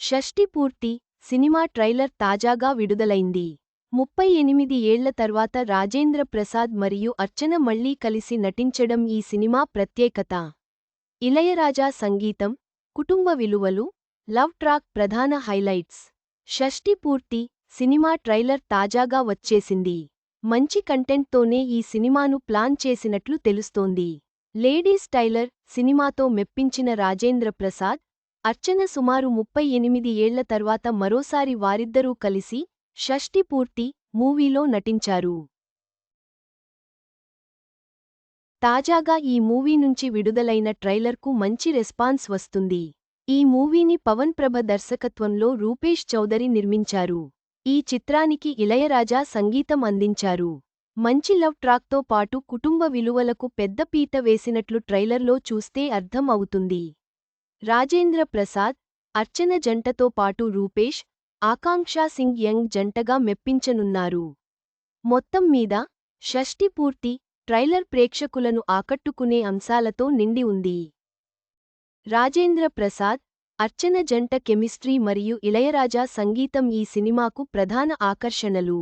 షష్టి పూర్తి cinema trailer తాజాగా విడుదలైంది. ముప్పై ఎనిమిది ఏళ్ళ తర్వాత రాజేంద్ర ప్రసాద్ మరియు అర్చన మళ్ళీ కలిసి నటించడం ఈ సినిమా ప్రత్యేకత. ఇళయరాజా సంగీతం కుటుంబ విలువలు లవ్ ట్రాక్ ప్రధాన హైలైట్స్. షష్టి పూర్తి సినిమా ట్రైలర్ తాజాగా వచ్చేసింది. మంచి కంటెంట్తోనే ఈ సినిమాను ప్లాన్ చేసినట్లు తెలుస్తోంది. లేడీస్ టైలర్ సినిమాతో మెప్పించిన రాజేంద్ర ప్రసాద్ అర్చన సుమారు ముప్పై ఎనిమిది ఏళ్ళ తర్వాత మరోసారి వారిద్దరూ కలిసి షష్టి పూర్తి మూవీలో నటించారు. తాజాగా ఈ మూవీ నుంచి విడుదలైన ట్రైలర్కు మంచి రెస్పాన్స్ వస్తుంది. ఈ మూవీని పవన్ ప్రభ దర్శకత్వంలో రూపేష్ చౌదరి నిర్మించారు. ఈ చిత్రానికి ఇళయరాజా సంగీతం అందించారు. మంచి లవ్ ట్రాక్తో పాటు కుటుంబ విలువలకు పెద్ద పీట వేసినట్లు ట్రైలర్లో చూస్తే అర్థం అవుతుంది. రాజేంద్ర ప్రసాద్ అర్చన జంటతో పాటు రూపేష్ ఆకాంక్షా సింగ్ యంగ్ జంటగా మెప్పించనున్నారు. మొత్తం మీద షష్టి పూర్తి ట్రైలర్ ప్రేక్షకులను ఆకట్టుకునే అంశాలతో నిండి ఉంది. రాజేంద్ర ప్రసాద్ అర్చన జంట కెమిస్ట్రీ మరియు ఇళయరాజా సంగీతం ఈ సినిమాకు ప్రధాన ఆకర్షణలు.